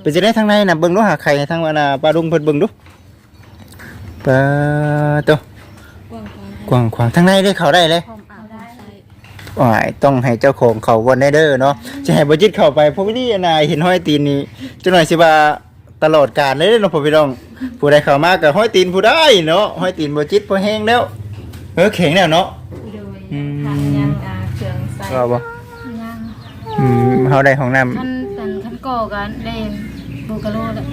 เป็นจะได้ทางในน่ะเบิ่งดูหาไข่ทางว่าน่ะปลาดุงเพิ่นเบิ่งดูปลาตัวกว้างกว้างกว้างขวางทางในได้เข้าได้เลยพร้อมอาบน้ำใส่อ้ายต้องให้เจ้าของเขาวนได้เด้อเนาะจะให้บ่จิตเข้าไปเพราะว่านี่นายเห็นห้อยตีนนี่จังหน่อยสิว่าตลอดกาลเลยเด้อเนาะพ่อพี่น้อง ผู้ใดเข้ามาก็ห้อยตีนผู้ใดเนาะห้อยตีนบ่จิตบ่แห้งแล้วเออแข็งแล้วเนาะโดยอืมทางยังอาเครื่องใส่ก็บ่ยังอืมเฮาได้ห้องน้ำขั้นเป็นขั้น ก่อกันเล่มบูกะโลแล้ว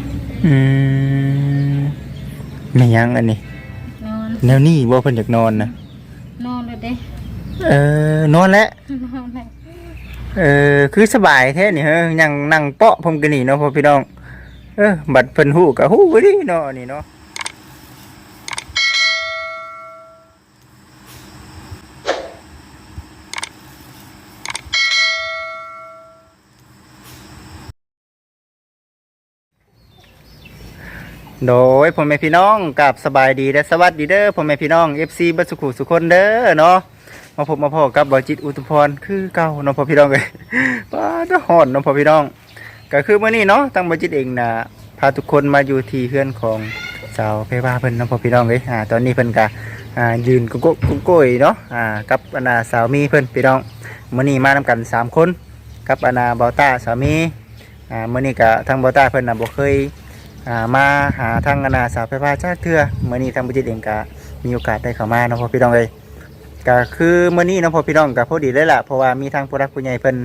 อืมไม่ยังอันนี้ นอนแนวนี้บ่เพิ่นอยากนอนนะนอนเลยเด้เออนอนแล้วนอนเลยเออคือสบายแท้นี่เฮ้ยยังนั่งเปาะผมกันนี่เนาะพ่อพี่น้องเออบัดเพิ่นฮู้ก็ฮู้บ่ดิเนาะนี่เนาะ โดยพ่อแม่พี่น้องกับสบายดีและสวัสดีเด้อพ่อแม่พี่น้อง FC บัสุขุสุคนเด้อเนาะมาพบมาพอกับบอจิตอุตุพรคือเก่าเน้องพ่อพี่น้องเลยป้าจะหอนเน้องพ่อพี่น้อง ก็คือเมื่อนี้เนาะตั้งบอจิตเองนะพาทุกคนมาอยู่ที่เพื่อนของสาวเพบาเพิ่นเน้องพ่อพี่น้องเลยอ่าตอนนี้เพิ่นก็อ่ายืนกุ๊กกุ๊กกุ๊กกุ๊ยเนาะอ่ากับอนาสาวมีเพิ่นพี่น้องเมื่อนี้มานำกันสามคน กับอนาบาต้าสามีอ่าเมื่อนี้ก็ทางบาต้าเพิ่นน่ะบ่เคย มาหาทางอนาสาวเพบาจ้าเทื่อมื่อนี้ทางบอจิตเองก็มีโอกาสได้เข้ามาเน้องพ่อพี่น้องเลยก็คือเมื่อนี้น้องพ่อพี่น้องกับพอดีเลยล่ะเพราะว่ามีทางผู้รักผู้ใหญ่เพิ่น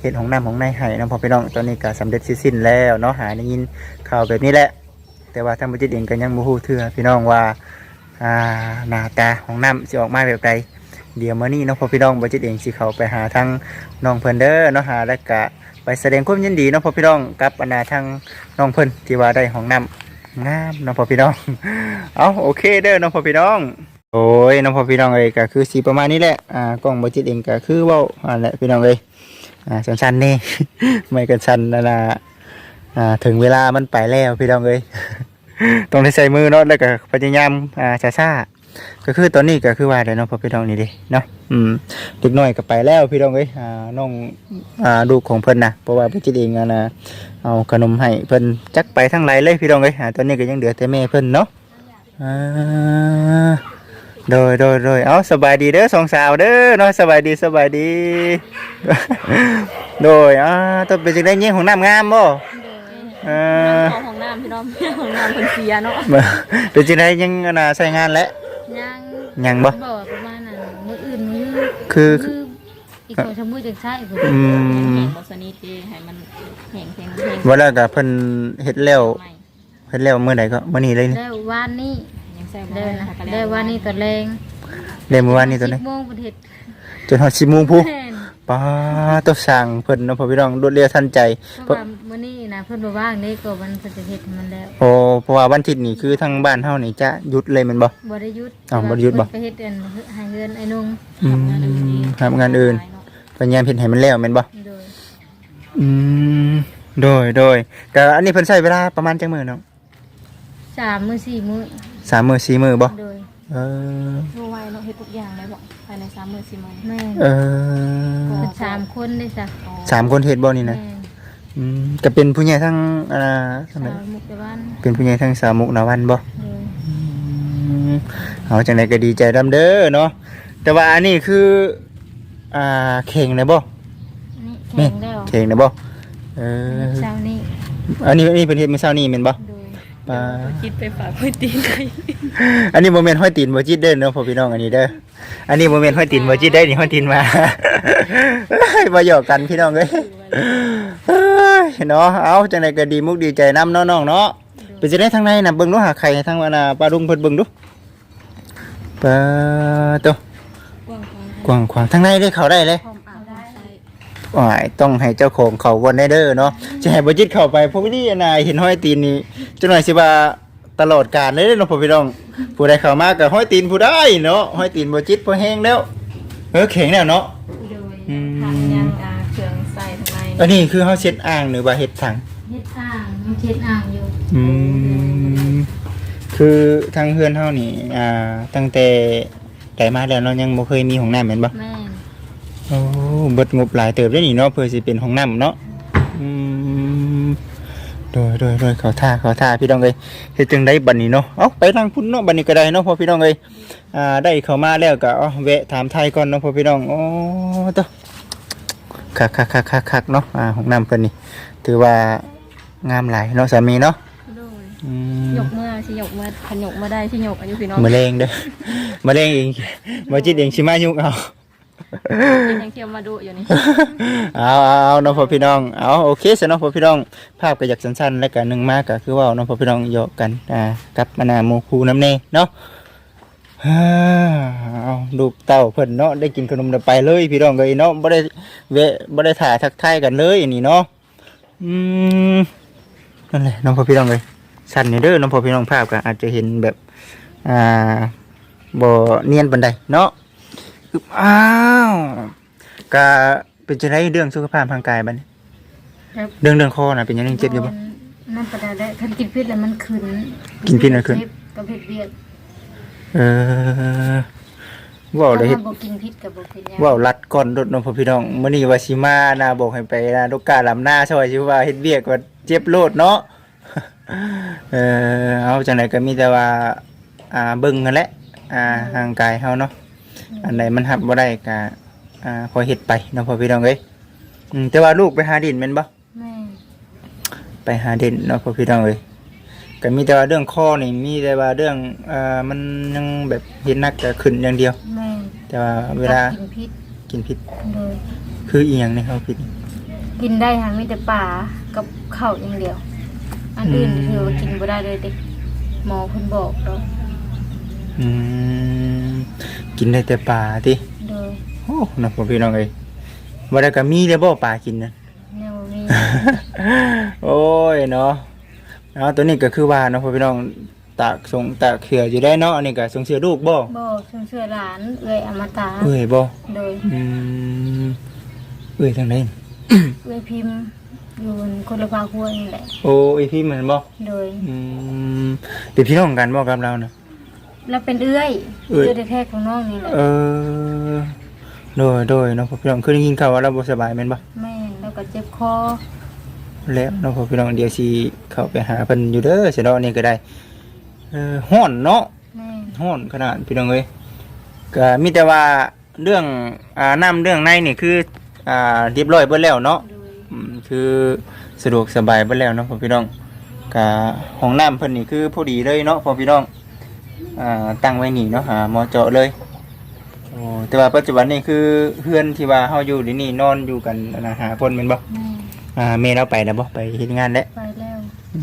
เห็นของน้ำของในให้น้องพ่อพี่น้องตอนนี้ก็สำเร็จสิ้นแล้วเนาะหาได้ยินข่าวแบบนี้แหละ แต่ว่าทางบุจิตเองก็ยังบ่ฮู้เทื่อพี่น้องว่าอ่าหน้าตาของน้ำสิออกมาแบบใดเดี๋ยวมื้อนี้น้องพ่อพี่น้องบุจิตเองสิเข้าไปหาทางน้องเพิ่นเด้อเนาะหาแล้วก็ แสดงความยินดีเน้องพ่อพี่น้องกับอนาทางน้องเพิ่นที่ว่าได้ของน้ำงามเน้องพ่อพี่น้องเอาโอเคเด้อเน้องพ่อพี่น้อง โอ้ยน้องพ่อพี่น้องเอ้ยก็คือสีประมาณนี้แหละอ่ากล้องบจิตเองก็คือว่าอ่าแหละพี่น้องเอ้ยอ่าสั้นๆนี่ไม่กันสั้นนะนะอ่าถึงเวลามันไปแล้วพี่น้องเอ้ยต้องได้ใส่มือเนาะแล้วก็พยายามอ่าช้าๆ ก็คือตอนนี้ก็คือว่าเดี๋ยวน้องพ่อพี่น้องนี่เดิเนาะอืมเด็กน้อยก็ไปแล้วพี่น้องเอ้ยอ่าน้องอ่าลูกของเพิ่นนะเพราะว่าบจิตเองอะนะเอาขนมให้เพิ่นจักไปทั้งไรเลยพี่น้องเอ้ยอ่าตอนนี้ก็ยังเหลือแต่แม่เพิ่นเนาะอ่าโดยโดยโดยเอาสบายดีเด้อสองสาวเด้อเนาะสบายดีสบายดี โดยอ่าต้องเป็นจังได้เงี้ยของน้ำงามบ่เออของของน้ำพี่น้องของน้ำคนเสียเนาะเป็นจังได้ยังน่ะใช้งานแล้ว ยังยังบ่บอกประมาณนั้นมืออื่นมือคือมืออีกสองชั่วโมงจะใช่ผมอืมแห้งบอสนิทีให้มันแห้งแห้งแห้งว่าแล้วก็เพิ่นเฮ็ดแล้วใหม่เฮ็ดแล้วมื้อใดก็มื้อนี้เลยนี่ได้วันนี้ยังแซ่บได้นะค่ะได้วันนี้ตอนแรงได้มื้อวานนี้ตัวนี้สิบโมงประเทศจนฮอด10:00นพุแม่นป้าต้องสั่งเพิ่นเนาะพ่อพี่น้องรวดเร็วทันใจเพราะว่ามื้อ นี้นะเพิ่นบ่ว่างนี่ก็มันเพิ่นจะเฮ็ดให้มันแล้วโอ้เพราะว่าวันอาทิตย์นี่คือทางบ้านเฮานี่จะหยุดเลยแม่นบ่ บ่ได้หยุดอ้าวบ่ได้หยุดบ่ไปเฮ็ดเดือนให้เงินไอ้นุ่งอืมทำงานอื่นพยายามเฮ็ดให้มันแล้วแม่นบ่โดยอืมโดยโดยก็อันนี้เพิ่นใช้เวลาประมาณจังมื้อเนาะสามมื้อสี่มื้อสามมื้อสี่มื้อบ่โดยเออรู้ไวเนาะเฮ็ดทุกอย่างเลยบอกภายในสามมื้อสี่มื้อแม่นเออเพิ่นสามคนได้จ้ะสามคนเฮ็ดบ่นี่นะแม่น อืมก็เป็นผู้ใหญ่ทั้งอ่าทำไมสาวมุกตะวันเป็นผู้ใหญ่ทั้งสามมุกนาวันบ่โดยอืมเอาจังไดก็ดีใจนํเด้อเนาะแต่ว่าอันนี้คืออ่าเข่งเลยบ่นี่แข็งแล้วเข่งเลยบ่เออเช้านี้อันนี้อันนี้เพิ่นเฮ็ดมื้อเช้านี้แม่นบ่โดยปลาคิดไปฝากไว้ตีนเลยอันนี้โมเมนต์ห้อยตีนบ่จิตเด้อเนาะพ่อพี่น้องอันนี้เด้ออันนี้โมเมนต์ห้อยตีนบ่จิตได้อนี่ห้อยตีนมามาหยอกกันพี่น้องเอ้ย เอ้ย เนาะเอาจังไดก็ดีมุกดีใจนํเนาะน้องเนาะเป็นจังได๋ทางในน่ะเบิ่งดูหาไข่ทางว่าน่ะปลาดุงเพิ่นเบิ่งดูปลาตัวกว้างกว้างกว้างขวางทางในได้เข้าได้เลยอ้ายต้องให้เจ้าของเขาวนได้เด้อเนาะจะให้บ่จิตเข้าไปพว่านี่นายเห็นห้อยตีนนี่จังหน่อยสิว่าตลอดกาลเลยเด้เนาะพ่อพี่น้องผู้ใดเข้ามาก็ห้อยตีนผู้ใดเนาะห้อยตีนบ่จิตบ่แห้งแล้วเออแข็งแล้วเนาะอืม อันนี้คือเฮาเช็ดอ่างหรือว่าเฮ็ดถัง เฮ็ดอ่างมันเฮ็ดอ่างอยู่อืมคือทางเฮือนเฮานี่ อ่า ตั้งแต่แต่มาแล้วเนาะยังบ่เคยมีห้องน้ำแม่นบ่แม่นโอ้เบิดงบหลายเติบได้นี่เนาะเพื่อสิเป็นห้องน้ำเนาะอืมโดยโดยโดยเขาท่าเขาท่าพี่น้องเอ้ยเฮ็ดจังไดบัดนี้เนาะเอ้าไปทางพุ่นเนาะบัดนี้ก็ได้เนาะพ่อพี่น้องเอ้ยอ่าได้เข้ามาแล้วก็เอาแวะถามไทยก่อนเนาะพ่อพี่น้องโอ้ตะ คักคักคักคักคักเนาะอ่าห้องน้ำเพิ่นนี่ถือว่างามหลายเนาะสามีเนาะโดยอืมหยกเมื่อสิหยกเมื่อขยกมาได้สิหยกอายุพี่น้องมะเร็งเด้อมะเร็งเองบ่จิตเองสิมายุ่งเอากินยังเที่ยวมาดูอยู่นี่ เอาเอาเอาน้องพ่อพี่น้อง เอาโอเคสน้องพ่อพี่น้อง ภาพก็อยากสั้นๆ แล้วก็หนึ่งมากก็คือว่าน้องพ่อพี่น้องโยกกัน อ่า กับมานาหมูคูน้ำเน่เนาะฮ่า เอาลูกเต้าเพิ่นเนาะได้กินขนมเดี๋ยวไปเลย พี่น้องเลยเนาะบ่ได้เวะบ่ได้ถ่ายทักทายกันเลยอันนี้เนาะอืมนั่นแหละน้องพ่อพี่น้องเลยสั้นนี่เด้อน้องพ่อพี่น้องภาพก็อาจจะเห็นแบบอ่าบ่เนียนปานใดเนาะอึบอ้าวก็เป็นจังไดเรื่องสุขภาพทางกายบัดนี้ครับเรื่องเรื่องคอน่ะเป็นยังไงเจ็บอยู่บ่นั่นประดาได้ท่านกินพิษแล้วมันขึ้นกินพิษแล้วขึ้นเจ็บกับเผ็ดเบียด เออเว้าได้เฮ็ดถ้าบ่กินพิษกับบ่กินยาเว้ารัดก่อนรถน้องพ่อพี่น้องมื้อนี้ว่าสิมานาบอกให้ไปนาลูกกาลำหน้าซอยสิว่าเฮ็ดเวียกว่าเจ็บโลดเนาะ เออเอาจังไดก็มีแต่ว่า อ่าเบิ่งกันแหละอ่าร่างกายเฮาเนาะอันใดมันหับบ่ได้ก็อ่าคอยเฮ็ดไปเนาะพ่อพี่น้องเอ้ยอืมแต่ว่าลูกไปหาดินแม่นบ่แม่ไปหาดินเนาะพ่อพี่น้องเอ้ย ก็มีแต่ว่าเรื่องข้อนี่มีแต่ว่าเรื่องเอ่อมันยังแบบเห็นนักก็ขึ้นอย่างเดียว แม่แต่ว่าเวลากินพิษกินพิษเลยคืออีหยังนี่ครับพิษ กินได้หามีแต่ป่ากับข้าวอย่างเดียว อันอื่นอืม คือว่ากินบ่ได้เลยเด็กหมอเพิ่นบอกแล้วอืมกินได้แต่ปลาติโดยโอ้เนาะพ่อพี่น้องเอ้ยบ่ได้ก็มีได้บ่ปลากินนั่นแนวมี โอ้ยเนาะ เอาตัวนี้ก็คือว่าเนาะพ่อพี่น้องตากสงตากเขืออยู่ได้เนาะอันนี้ก็สงเสียลูกบ่บ่เชื่อเชื่อหลานเอ้ยอมตะเอ้ยบ่โดยอืมเอ้ยทางไหนเอ้ยพิมพ์อยู่คนละภาคหัวนี่แหละโอ้ยพี่มันบ่โดยอืมเป็นพี่น้องกันบ่กับเรานะ แล้วเป็นเอื้อยเอื้อย เอื้อยแท้ๆของน้องนี่แหละเออโดยโดยเนาะพ่อพี่น้องคือได้ยินข่าวว่าเราบ่สบายแม่นบ่แม่นแล้วก็เจ็บคอ แล้วเนาะพ่อพี่น้องเดี๋ยวสิเข้าไปหาเพิ่นอยู่เด้อสิเนาะนี่ก็ได้เออฮ้อนเนาะแม่นฮ้อนขนาดพี่น้องเอ้ยก็มีแต่ว่าเรื่องอ่าน้ำเรื่องในนี่คืออ่าเรียบร้อยเบิดแล้วเนาะโดยอืมคือสะดวกสบายเบิดแล้วเนาะพ่อพี่น้องก็ห้องน้ำเพิ่นนี่คือพอดีเลยเนาะพ่อพี่น้องอ่าตั้งไว้นี่เนาะหาหมอเจาะเลยโอ้แต่ว่าปัจจุบันนี่คือเพื่อนที่ว่าเฮาอยู่ที่นี่นอนอยู่กันนะหาคนแม่นบ่แม่ อ่าแม่เราไปแล้วบ่ไปเฮ็ดงานแล้วไปแล้ว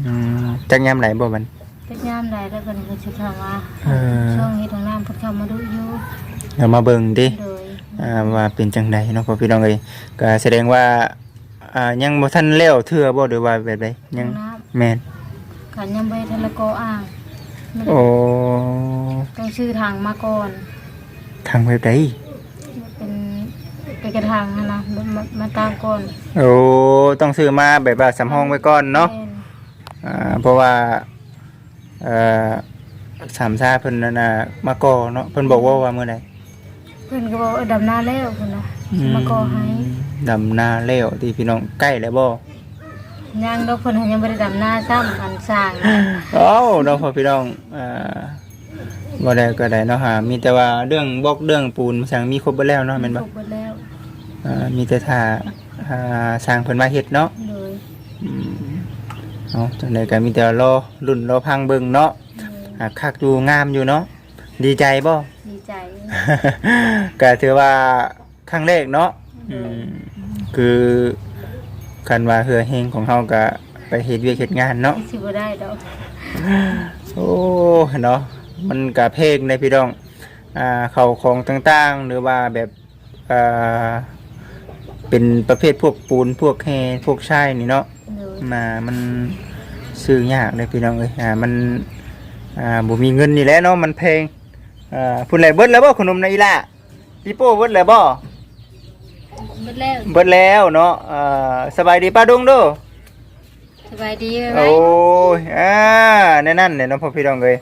อืมจักยามไหลบ่มันเฮ็ดยามใดแล้วก็นี่ก็สิเข้ามาเออช่วงเฮ็ดของน้ำเพิ่นเข้ามาดูอยู่เดี๋ยวมาเบิ่งดิโดยอ่าว่าเป็นจังใดเนาะพ่อพี่น้องเอ้ยก็แสดงว่าอ่ายังบ่ทันแล้วเทื่อบ่หรือว่าแบบใดยัยังงน้แม่นำกันยังบ่ได้ทันละกออ่างมันโอ้ต้องชื่อทางมาก่อนทางแบบใดเป็น เป็นกระทางหั้นนะมามามาตามก่อนโอ้ต้องซื้อมาแบบว่าสำรองไว้ก่อนเนาะ แม่อ่าเพราะว่าเอ่อสามชาเพิ่นนั่นน่ะมาก่อเนาะเพิ่นบอกว่าว่ามื้อใดเพิ่นก็บอกว่าดำนาแล้วเพิ่นน่ะสิมาก่อให้ดำนาแล้วที่พี่น้องใกล้แล้วบ่ยังดอกเพิ่นยังบ่ได้ดำนาซ้ำอันสร้างนะเอ้าเนาะพ่อพี่น้องอ่าบ่ได้ก็ได้เนาะฮะมีแต่ว่าเรื่องบล็อกเรื่องปูนสั่งมีครบเบิดแล้วเนาะแม่นบ่ครบหมดแล้ว อ่ามีแต่ถ้าอ่าสร้างเพิ่นมาเฮ็ดเนาะโดยอืมเอาจังไดก็มีแต่รอรุ่นรอพังเบิ่งเนาะโดยหากคักอยู่งามอยู่เนาะดีใจบ่ ดีใจ ก็ถือว่าครั้งแรกเนาะอืมคือคันว่าเหือเฮงของเฮาก็ไปเฮ็ดเวียกเฮ็ดงานเนาะ สิบ่ได้ดอกโอ้เนาะมันกะเพลงในพี่น้องอ่าเขาของต่างๆ หรือว่าแบบอ่า เป็นประเภทพวกปูนพวกแฮพวกชายนี่เนาะโดยมามันซื้อยากเลยพี่น้องเอ้ยอ่ามันอ่าบ่มีเงินนี่แหละเนาะมันแพงอ่าพุ่นไหลเบิดแล้วบ่ขนมในอีล่ะพี่โป้เบิดแล้วบ่หมดแล้วเบิดแล้วเนาะอ่าสบายดีป้าดุงเดูสบายดีไหมโอ้ย อ่าแน่นั่นเนี่ยเนาะพ่อพี่น้องเลย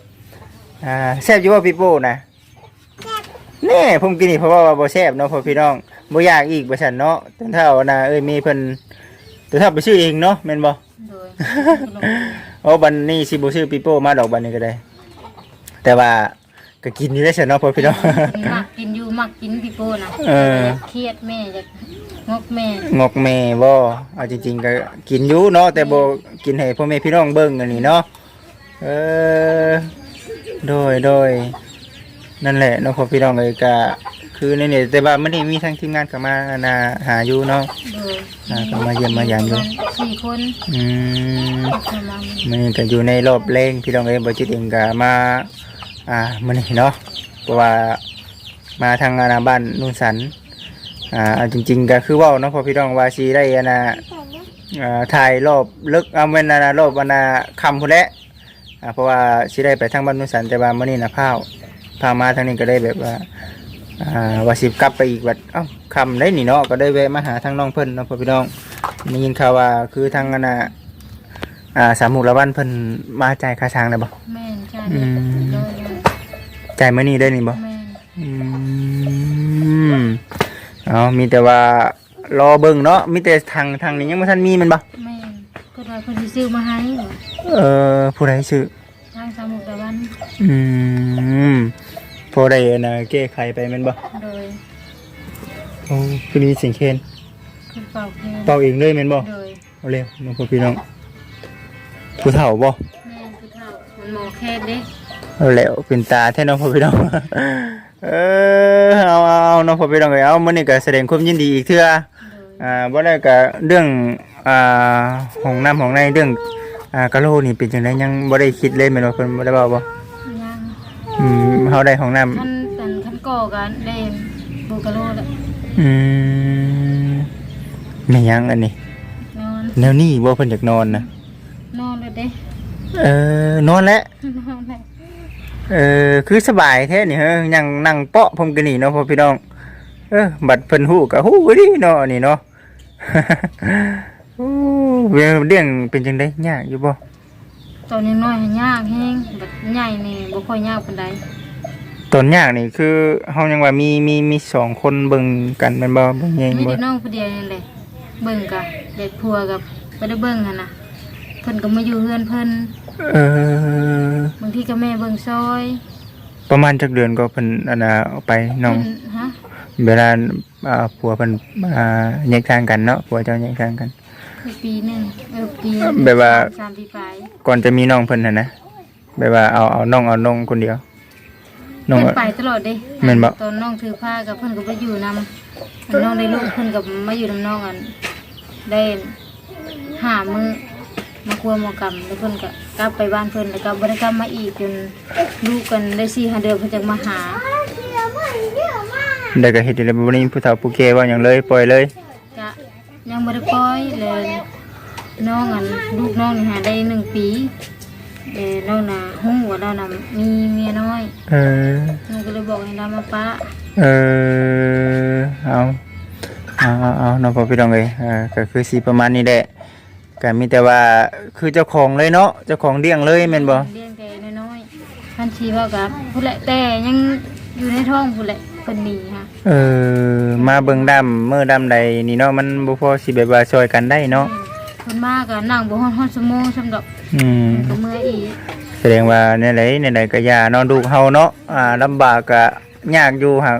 อ่าแซ่บอยู่ว่าพี่โป้นะแน่ผมกินนี่เพราะว่าบ่แซ่บเนาะพ่อพี่น้อง บ่อยากอีกบ่ซั่นเนาะแต่ถ้าเอานะเอ้ยมีเพิ่นแต่ถ้าไปซื้อเองเนาะแม่นบ่โดยโอ้บันนี้สิบ่ซื้อปีโป้มาดอกบันนี้ก็ได้ แต่ว่าก็กินอยู่ได้ซะเนาะพ่อพี่น้องมักกินอยู่มักกินพี่โป้นะเออเครียดแม่จะงกแม่งอกแม่บ่เอาจริง ๆ ก็กินอยู่เนาะแต่บ่กินให้พ่อแม่พี่น้องเบิ่งอันนี้เนาะเออโดยโดยนั่นแหละเนาะพ่อพี่น้องเอ้ยก็ คือในนี่แต่ว่ามันนี่มีทั้งทีมงานเข้ามาน่ะหาอยู่เนาะ โดยอ่าก็มาเยี่ยมมายามอยู่ สี่คนอืมประมาณนี้มันนี่ก็อยู่ในรอบแรงพี่น้องเอ้ยบ่จิตเองก็มาอ่ามื้อนี้เนาะเพราะว่ามาทางอาณาบ้านนุ่นสันอ่าเอาจริง ๆ ก็คือเว้าเนาะพ่อพี่น้องว่าสิได้อาณา อ่าถ่ายรอบลึกเอาเว้นนารอบวันนาคำพุ่นแหละอ่าเพราะว่าสิได้ไปทางบ้านนุสันแต่ว่ามื้อนี้นะพาวพามาทางนี้ก็ได้แบบว่า อ่าว่าสิกลับไปอีกวัดเอ้าคำได้นี่เนาะก็ได้แวะมาหาทางน้องเพิ่นเนาะพ่อพี่น้องได้ยินข่าวว่าคือทางอันน่ะอ่าสามหมุกละวันเพิ่นมาจ่ายค่าช้างได้บ่แม่นใช่อืมโดยโดยจ่ายมื้อนี้ได้นี่บ่แม่นอืมเอามีแต่ว่ารอเบิ่งเนาะมีแต่ทางทางนี้ยังบ่ทันมีแมันบ่แม่นก็ได้คนที่ซื้อมาให้เออผู้ใดซื้อทางสามหมุกตะวัน อืม พอได้นะแก้ไขไปแมันบ่โดยโอ้คือนี้เสียงเคนคุณเป่าเพลงเป่าเองเลยแม่นบ่โดยเอาเร็วน้องพ่อพี่น้องผู้เฒ่าบ่แม่นคือเท่ามันหมอแค่เด็กเอาแล้วเป็นตาแท้น้องพ่อพี่น้อง เออเอาเอาเอาน้องพ่อพี่น้องเอ้ยเอามื้อนี้ก็แสดงความยินดีอีกเทื่อโดยอ่าบ่ได้ก็เรื่องอ่าห้องน้ำห้องในเรื่องอ่ากะโหลนี่เป็นจังไดยังบ่ได้คิดเลยแม่นบ่เพิ่นบ่ได้เว้าบ่ยัง อืมเฮาได้ห้องน้ำขั้นกันขั้นก่อกันได้บูกะโลแหละอืมแม่ยังอันนี้ นอนแนวนี้บ่เพิ่นอยากนอนนะนอนเลยเด้เออนอนแล้วนอนเลยเออคือสบายแท้นี่เฮ้ยยังนั่งเปาะผมกันนี่เนาะพ่อพี่น้อง เออบัดเพิ่นฮู้ก็ฮู้ดิเนาะนี่เนาะ โอ้เรื่องเรื่องเป็นจังได๋ยากอยู่บ่ ตอนยังน้อยให้ยากแฮงแบบใหญ่นี่บ่ค่อยยากปานใดตอนยากนี่คือเฮายังว่ามีมีมีสองคนเบิ่งกันแม่นบ่เบิ่งแยงมีบ่แต่น้องผู้เดียวนี่แหละเบิ่งกะเด็กพัวกับบ่ได้เบิ่งหั่นน่ะเพิ่นก็มาอยู่เฮือนเพิ่นเออบางทีก็แม่เบิ่งซอยประมาณจักเดือนก็เพิ่นอันน่ะเอาไปน้องเพิ่นฮะ เวลาอ่าผัวเพิ่นอ่าแยกทางกันเนาะผัวเจ้าแยกทางกันคือ ปีหนึงเออปีแบบว่า สามปีไปก่อนจะมีน้องเพิ่นน่ะนะแบบว่าเอาเอาน้องเอาน้องคนเดียวน้องเพิ่นไปตลอดเด้แม่นบ่ ตอนน้องถือผ้ากับเพิ่นก็ไปอยู่นำน้องได้ลูกเพิ่นก็มาอยู่นำน้องกันได้หามื้อมาครัวหมอกรรมแล้วเพิ่นก็กลับไปบ้านเพิ่นแล้วก็บ่ได้กลับมาอีกจนลูกกันได้4 5เดือนเพิ่นจะมาหาได้ก็เฮ็ดได้บ่นี้ผู้เฒ่าผู้แก่ว่าหยังเลยปล่อยเลยจะ ยังบ่ได้ปล่อยเลยน้องอันลูกน้องนี่หาได้หนึ่งปีเอ่อน้องน่ะฮู้ว่าเราน่ะมีเมียน้อยเออน้องก็เลยบอกให้เรามาปะเออเอาเอาเอาเอาน้องพ่อพี่น้องเอ้ยอ่าก็คือสิประมาณนี้แหละก็มีแต่ว่าคือเจ้าของเลยเนาะเจ้าของเลี้ยงเลยแม่นบ่เลี้ยงแต่น้อยๆพันชีว่ากับผู้แหละแต่ยังอยู่ในท้องผู้แหละเพิ่นหนีค่ะ เออมาเบิ่งดำมื้อดำใดนี่เนาะมันบ่พอสิแบบว่าช่วยกันได้เนาะเพิ่นมาก็นั่งบ่ฮอดฮอดชั่วโมงสำดอกอืมก็เมื่อยอีกแสดงว่าในไหนในไหนก็อยาเนาะดูกเฮาเนาะอ่าลำบากก็ยากอยู่หัก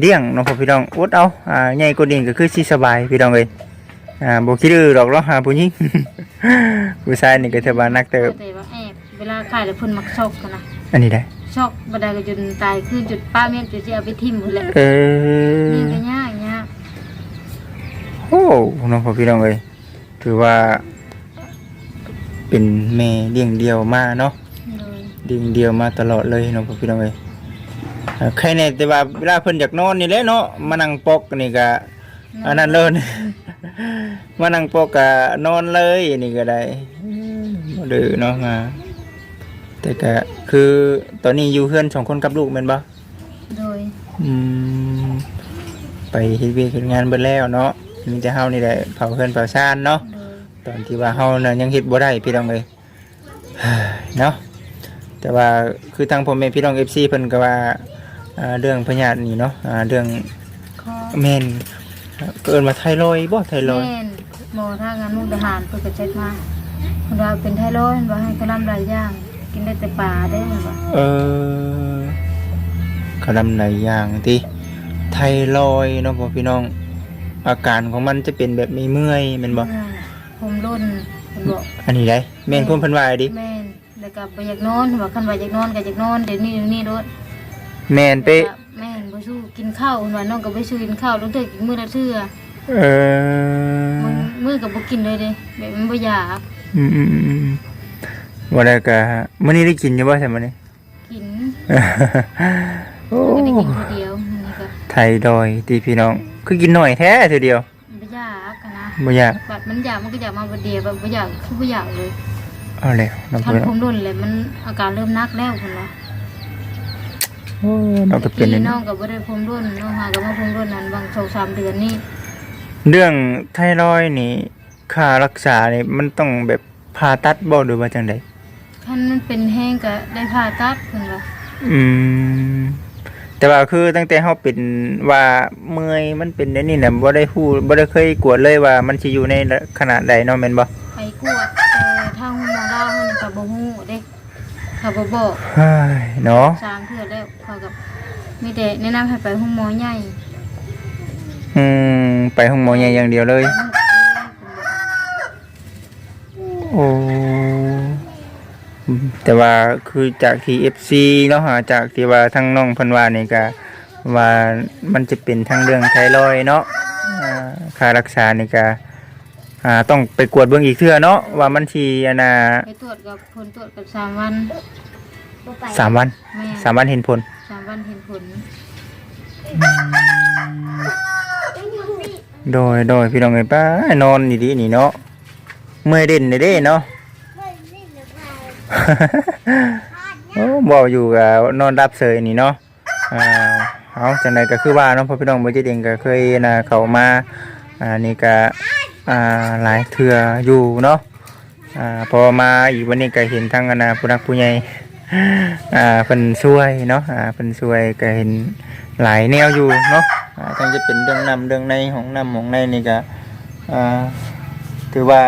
เดี้ยงเนาะพ่อพี่น้องอดเอาอ่าใหญ่กว่านี้ก็คือสิสบายพี่น้องเอ้ยอ่าบ่คิดดื้อดอกเนาะหาผู้หญิงผู้ชายนี่ก็ถือว่านักเติบแต่ว่าแอบเวลาขายแล้วเพิ่นมักชอกกันนะอันนี้ได้ ชอกบ่ได้ก็จนตายคือจุดป้าแม่นจุดสิเอาไปทิ่มพุ่นแหละเออนี่ก็ยากยากโอ้น้องพ่อพี่น้องเอ้ยถือว่า เป็นแม่เลี้ยงเดียวมาเนาะเลยเลี้ยงเดียวมาตลอดเลยน้องพ่อพี่น้องเอ้ยอ่าใครแน่แต่ว่าเวลาเพิ่นอยากนอนนี่แหละเนาะมานั่งปอกนี่ก็อันนั้นเลยมานั่งปกกะนอนเลยอันนี่ก็ได้บ่ดื้อเนาะมา แต่ก็คือตอนนี้อยู่เพื่อนสองคนกับลูกแม่นบ่โดยอืมไปเฮ็ดเวียกเฮ็ดงานเบิดแล้วเนาะมีแต่เฮานี่แหละเผาเพื่อนเผาซ่านเนาะโดยตอนที่ว่าเฮาน่ะยังเฮ็ดบ่ได้พี่น้องเอ้ยเนาะแต่ว่าคือทางพ่อแม่พี่น้อง FC เพิ่นก็ว่าอ่าเรื่องพยาธินี่เนาะอ่าเรื่องคอแม่นเกินมาไทรอยด์บ่ไทรอยด์แม่นหมอทางงานมุกดาหารเพิ่นก็เช็ดมาคนเราเป็นไทรอยด์ว่าให้กระลำหลายอย่าง กินได้แต่ปลาได้เหมือนว่าเออขนมหลายอย่างติไทรอยด์เนาะพ่อพี่น้อง อาการของมันจะเป็นแบบมีเมื่อยแม่นบ่ผมรุ่นผมบอกอันนี้ได้แม่นความเพิ่นว่าดิแม่นแล้วก็ไปอยากนอนว่าคันว่าอยากนอนก็อยากนอนเดี๋ยวนี้เดี๋ยวนี้รถแม่นไปแม่นบ่สู้กินข้าวว่าน้องก็บ่สู้กินข้าวต้องเทื่อกินมื้อละเทื่อเออมื้อมื้อก็บ่กินเลยเด้แบบมันบ่อยากอืมอืม อืมอืมวันนี้ก็มื้อนี้ได้กินอยู่บ่ใช่มื้อนี้ กินโอ้ก็ได้กินคนเดียวอันนี่ก็ไทยดอยตีพี่น้อง คือกินหน่อยแท้ทีเดียวบ่อยากอะนะบ่อยากบัดมันอยากมันก็อยากมาบ่เดียวแบบบ่อยากคือบ่อยากเลยเอาแล้วน้องทันพี่น้ผองมรุ่นเลยมันอาการเริ่มหนักแล้วพุ่นว่าโอ้น้องก็เป็นพี่น้องก็บ่ได้ผมรุ่นน้องหาก็มาผมรุ่นนั้นบาง2-3เดือนนี่เรื่องไทรอยด์นี่ค่ารักษานี่มันต้องแบบผ่าตัดบ่หรือว่าจังได คันมันเป็นแห้งก็ได้ผ่าตัดเพิ่นว่าอืม แต่ว่าคือตั้งแต่เฮาเป็นว่าเมื่อยมันเป็นได้นี่น่ะบ่ได้ฮู้บ่ได้เคยกวดเลยว่ามันสิอยู่ในขนาดใดเนาะแม่นบ่ไปกวดแต่ทางหมอลาวเพิ่นก็บ่ฮู้เด้เขาบ่บอกเฮ้ยเนาะสามเทื่อแล้วเขากับมีแต่แนะนำให้ไปห้องหมอใหญ่อืมไปห้องหมอใหญ่อย่างเดียวเลย โอ้อืม แต่ว่าคือจากที่ FC เนาะหาจากที่ว่าทั้งน้องเพันว่านี่ก็ว่ามันจะเป็นทั้งเรื่องไทรอยด์เนาะอ่าค่ารักษานี่ก็อ่าต้องไปกวดเบิ่งอีกเทื่อเนาะว่ามันสิอันน่ะไปตรวจกับผลตรวจกับสามวันสามวันแม่สามวันเห็นผลสามวันเห็นผล โดยโดยพี่น้องเอ้ยป้านอนดีๆนี่เนาะเมื่อยเด่นเด้เนาะ โอ้บ่อยู่กับนอนรับเสยนี่เนาะอ่าเอาจังไดก็คือว่าเนาะพ่อพี่น้องบ่จิตเองก็เคยนะเข้ามาอ่านี่ก็อ่าหลายเทื่ออยู่เนาะอ่าพอมาอีกวันนี้ก็เห็นทั้งอนาผู้นักผู้ใหญ่อ่าเพิ่นช่วยเนาะอ่าเพิ่นช่วยก็เห็นหลายแนวอยู่เนาะอ่าทั้งจะเป็นเรื่องน้ำเรื่องในของน้ำของในนี่ก็อ่าถือว่า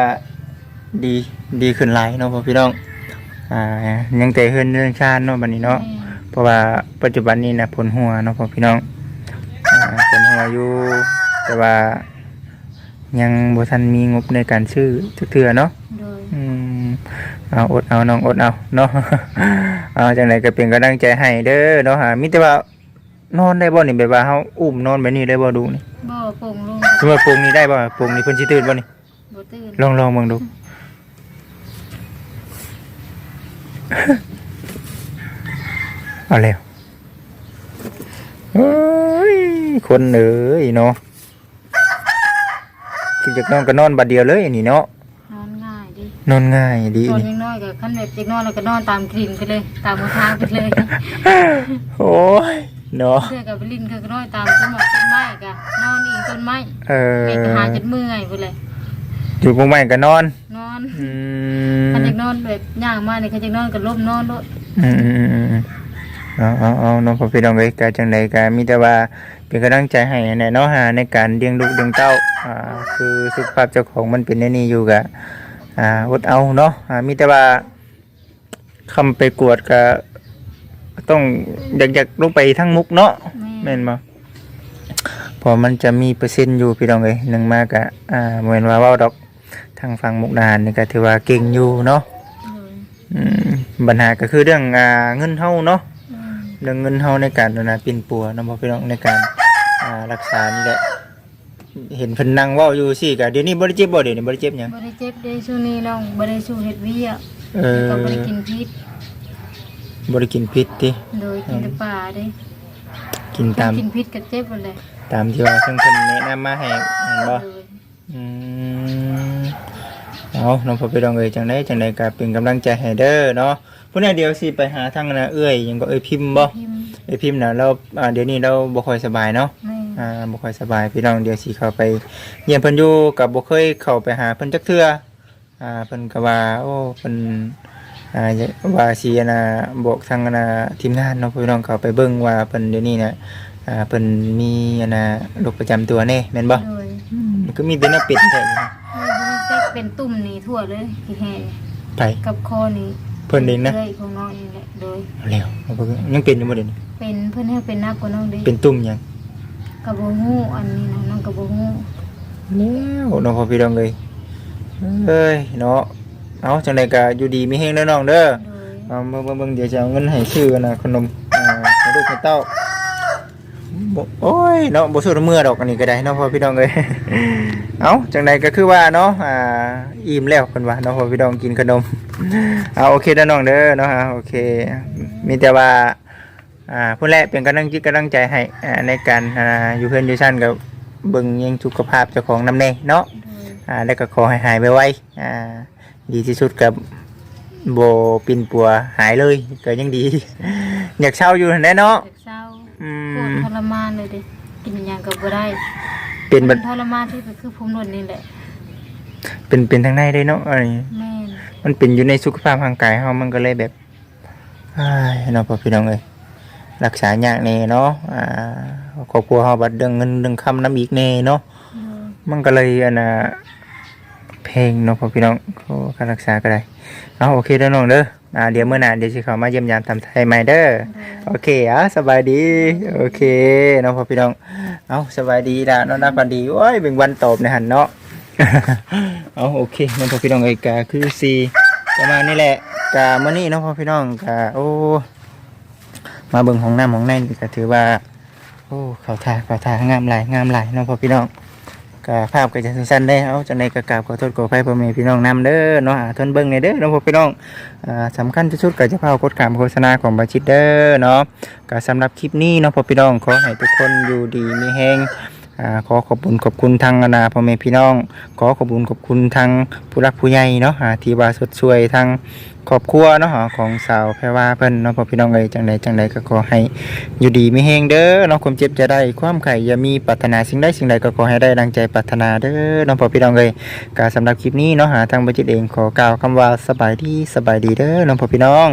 ดีดีขึ้นหลายเนาะพ่อพี่น้อง อ่ายังแต่เฮือนเรื่องชาติเนาะบัดนี้เนาะแม่เพราะว่าปัจจุบันนี้นะผลหัวเนาะพ่อพี่น้องอ่าผลหัวอยู่แต่ว่า ยังบ่ทันมีงบในการซื้อจักเทื่อเนาะโดยอืมเอาอดเอาน้องอดเอาเนาะ เอาจังไดก็เป็นกำลังใจให้เด้อเนาะหามีแต่ว่านอนได้บ่นี่แบบว่าเฮาอุ้มนอนแบบนี้ได้บ่ดูนี่บ่โป่งลงสมมุติว่าโปรงนี้ได้บ่โปรงนี้เพิ่นสิตื่นบ่นี่บ่ตื่นลองลองเบิ่งดู เอาแล้วเฮ้ยคนเอ้ยเนาะที่จะนอนก็นอนบัดเดียวเลยนี่เนาะนอนง่ายดินอนง่ายดีตอนนี่ยังน้อยก็คันแบบจะนอนแล้วก็นอนตามกลิ่นไปเลย ตามทางไปเลยโอ้ยเนาะเพื่อกับไปลิ้นก็นอนตามต้นไม้ต้นไม้ก็นอนอีกต้นไม้เออแม่ก็หาจนเมื่อยไปเลยอยู่กงใหม่ก็นอนน อนอืคันมจะนอนแบบย่างมาเนี่ยคันจะนอนก็ล้มนอนโลดอืมอืมอืมอืมเอาเอาเอาน้องพ่อพี่น้องเอ้ยกาจังใดกามีแต่ว่าเป็นกำลังใจให้แน่เนาะหาในการเลี้ยงลูกเลี้ยงเต้าอ่าคือสุขภาพเจ้าของมันเป็นในนี้อยู่กะอ่าอดเอาเนาะอ่ามีแต่ว่าคำไปกวดก็ต้องอยากอยากลงไปทั้งมุกเนาะ แม่แม่นบ่เพอมันจะมีเปอร์เซ็นต์อยู่พี่น้องเอ้ยหนึ่งมากอะอ่าเหมือนว่าเว้าดอก ทางฝั่งมุกดาหารนี่ก็ถือว่าเก่งอยู่เนาะเลยอืมปัญหาก็คือเรื่องอ่าเงินเฮาเนาะอืมเรื่องเงินเฮาในการดูแลปินปัวเนาะบ่พี่น้องในการอ่ารักษานี่แหละเห็นเพิ่นนั่งเว้าอยู่สิก็เดี๋ยวนี้บ่ได้เจ็บบ่เดี๋ยวนี้บ่ได้เจ็บหยังบ่ได้เจ็บได้ช่วงนี้น้องบ่ได้สู้เฮ็ดเวียกเออก็บ่ได้กินพิษบ่ได้กินพิษติโดยกินแต่ปลาเด้กินตามกินพิษก็เจ็บหมดเลยตามที่ว่าเพิ่นเพิ่นแนะนำมาให้เห็นบ่โดยอืม เอาน้องพ่อพี่น้องเอ้ยจังไดจังไดก็เป็นกำลังใจให้เด้อเนาะพุ่นน่ะเดี๋ยวสิไปหาทางน่ะเอ้ยหยังก็เอ้ยพิมพ์บ่พิมพ์เอ้ยพิมพ์น่ะเราอ่าเดี๋ยวนี้เราบ่ค่อยสบายเนาะแม่อ่าบ่ค่อยสบายพี่น้องเดี๋ยวสิเข้าไปเยี่ยมเพิ่นอยู่กับบ่เคยเข้าไปหาเพิ่นจักเทื่ออ่าเพิ่นก็ว่าโอ้เพิ่นอ่าว่าสิอันน่ะบอกทางอันน่ะทีมงานเนาะพี่น้องเข้าไปเบิ่งว่าเพิ่นเดี๋ยวนี้น่ะอ่าเพิ่นมีอันน่ะโรคประจำตัวแน่แม่นบ่โดยมันก็มีแต่แนวเป็ดแท้อยู่นะไม่ได้ เจ็บเป็นตุ่มนี่ทั่วเลยที่แห่อไปกับคอนี่เพิ่นเองนะเอ้ยของน้องนี่แหละโดยเอาแล้วเอาเบิ่งยังเป็นอยู่บ่เดี๋ยวนี้เป็นเพิ่นให้เป็นนักกว่าน้องเด้เป็นตุ่มหยังกับบ่ฮู้อันนี้นะน้องกับบ่ฮู้แล้วน้องพ่อพี่น้องเลยเอ้ยเนาะเอาจังไดก็อยู่ดีมีเฮงเด้อน้องเด้อโดยเอาเบิ่งเบิ่งเบิ่งเดี๋ยวจะเอาเงินให้ซื้อนะขนมอ่าให้ลูกให้เต้าบ่โอ้ยเนาะบ่สู้น้ำมือดอกอันนี้ก็ได้เนาะพ่อพี่น้องเอ้ย เอาจังไดก็คือว่าเนาะอ่าอิ่มแล้วเพิ่นว่าเนาะพ่อพี่น้องกินขนมเอาโอเคเด้อน้องเด้อเนาะฮะโอเค มีแต่ว่าอ่าผู้แรกเป็นกำลังจิตกำลังใจให้อ่าในการอ่าอยู่เพื่อนอยู่ชั้นกับเบิ่งยังสุขภาพเจ้าของนำแน่เนาะโดยอ่าแล้วก็ขอให้หายไวๆอ่าดีที่สุดกับโบปินปัวหายเลยก็ยังดี อยากเช่าอยู่แน่เนาะเด็กเศร้าอืปวดมทรมานเลยเด้กินหยังก็บ่ได้ เป็นแบบทรมานที่ก็คือผมนวดนี่แหละเป็นเป็นทางในได้เนาะอันนี้แม่นมันเป็นอยู่ในสุขภาพร่างกายเฮามันก็เลยแบบอ้ายเนาะพ่อพี่น้องเอ้ยรักษายากแน่เนาะอ่าครอบครัวเฮาบัดเรื่องเงินเรื่องคำน้ำอีกแน่เนาะโดยมันก็เลยอันน่ะเพลงเนาะพ่อพี่น้องเขาการรักษาก็ได้เอาโอเคเด้อน้องเด้อ อ่าเดี๋ยวเมื่อหน้าเดี๋ยวสิเข้ามาเยี่ยมยามทำไทยใหม่เด้อโดยโอเคอะสบายดีโอเคน้องพ่อพี่น้องเอาสบายดีละน้องนักปันดีโอ้ยเป็นวันตอบในหันเนาะเอาโอเคน้องพ่อพี่น้องเอกาคือสีประมาณนี้แหละกามื่อนี้น้องพ่อพี่น้องกาโอ้มาเบิ่งห้องน้ำห้องในนี่ก็ถือว่าโอ้เขาทาเขาทางามหลายงามหลายน้องพ่อพี่น้อง กาภาพก็จะสั้นๆได้เอาจังในกกราบขอโทษขออภัยพ่อแม่พี่น้องนำเด้อเนาะทนเบิ่งในอยเด้อน้องพ่อพี่น้องอ่าสำคัญที่สุดก็จะพากดขามโฆษณาของบัญชิตเด้อเนาะก็สำหรับคลิปนี้เนาะพ่อพี่น้องขอให้ทุกคนอยู่ดีมีแฮง ขอขอบคุณขอบคุณทางอนาพ่อแม่พี่น้อง ขอขอบคุณขอบคุณทางผู้รักผู้ใหญ่เนาะที่ว่าสดช่วยทางครอบครัวเนาะของสาวแพรว่าเพิ่นเนาะพ่อพี่น้องเอ้ยจังใดจังใดก็ขอให้อยู่ดีไมีแฮงเด้อเนาะความเจ็บจะได้ความไข่อย่ามีปรารถนาสิ่งใดสิ่งใดก็ขอให้ได้ดังใจปรารถนาเด้อเนาะพ่อพี่น้องเอ้ยก็สำหรับคลิปนี้เนาะหาทางบัจิตเองขอกล่าวคำว่าสบายดีสบายดีเด้อเนาะพ่อพี่น้อง